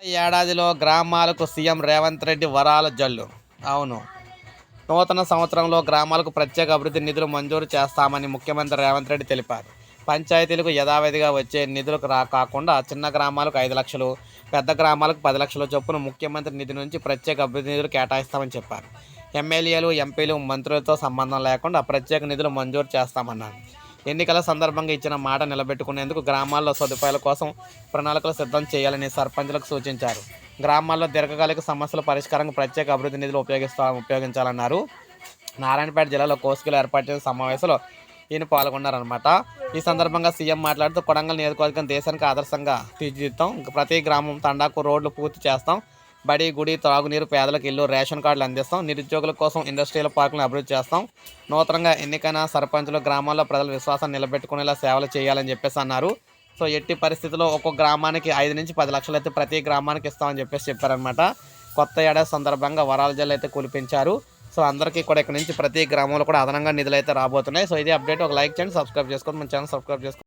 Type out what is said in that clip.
ఏడాదిలో గ్రామాలకు సీఎం రేవంత్ రెడ్డి వరాల జల్లు. అవును. నూతన సంవత్సరంలో గ్రామాలకు ప్రత్యేక అభివృద్ధి నిధులు మంజూరు చేస్తామని ముఖ్యమంత్రి రేవంత్ రెడ్డి తెలిపారు. పంచాయతీలకు యథావిధిగా వచ్చే నిధులకు రా కాకుండా చిన్న గ్రామాలకు ఐదు లక్షలు పెద్ద గ్రామాలకు పది లక్షల చొప్పున ముఖ్యమంత్రి నిధి నుంచి ప్రత్యేక అభివృద్ధి నిధులు కేటాయిస్తామని చెప్పారు. ఎమ్మెల్యేలు ఎంపీలు మంత్రులతో సంబంధం లేకుండా ప్రత్యేక నిధులు మంజూరు చేస్తామన్నారు. ఎన్నికల సందర్భంగా ఇచ్చిన మాట నిలబెట్టుకునేందుకు గ్రామాల్లో సదుపాయాల కోసం ప్రణాళికలు సిద్ధం చేయాలని సర్పంచులకు సూచించారు. గ్రామాల్లో దీర్ఘకాలిక సమస్యల పరిష్కారం ప్రత్యేక అభివృద్ధి నిధులు ఉపయోగిస్తా ఉపయోగించాలన్నారు. నారాయణపేట జిల్లాలో కోసుకలు ఏర్పాటు చేసిన సమావేశంలో ఈయన పాల్గొన్నారనమాట ఈ సందర్భంగా సీఎం మాట్లాడుతూ కొడంగల్ నియోజకవర్గం దేశానికి ఆదర్శంగా తీర్చిదిద్దాం. ప్రతి గ్రామం తండాకు రోడ్లు పూర్తి చేస్తాం. బడి గుడి త్రాగునీరు పేదలకు ఇల్లు రేషన్ కార్డులు అందిస్తాం. నిరుద్యోగుల కోసం ఇండస్ట్రియల్ పార్కులను అభివృద్ధి చేస్తాం. నూతనంగా ఎన్నికైన సర్పంచులు గ్రామాల్లో ప్రజల విశ్వాసాన్ని నిలబెట్టుకునేలా సేవలు చేయాలని చెప్పేసి అన్నారు. సో ఎట్టి పరిస్థితుల్లో ఒక్కొక్క గ్రామానికి ఐదు నుంచి పది లక్షలు అయితే ప్రతి గ్రామానికి ఇస్తామని చెప్పేసి చెప్పారనమాట కొత్త ఏడాది సందర్భంగా వరాల జల్లు అయితే కులిపించారు సో అందరికీ కూడా ఇక్కడ నుంచి ప్రతి గ్రామంలో కూడా అదనంగా నిధులు అయితే రాబోతున్నాయి. సో ఇది అప్డేట్. ఒక లైక్ చేయండి సబ్స్క్రైబ్ చేసుకోండి. మన ఛానల్ సబ్స్క్రైబ్ చేసుకోండి.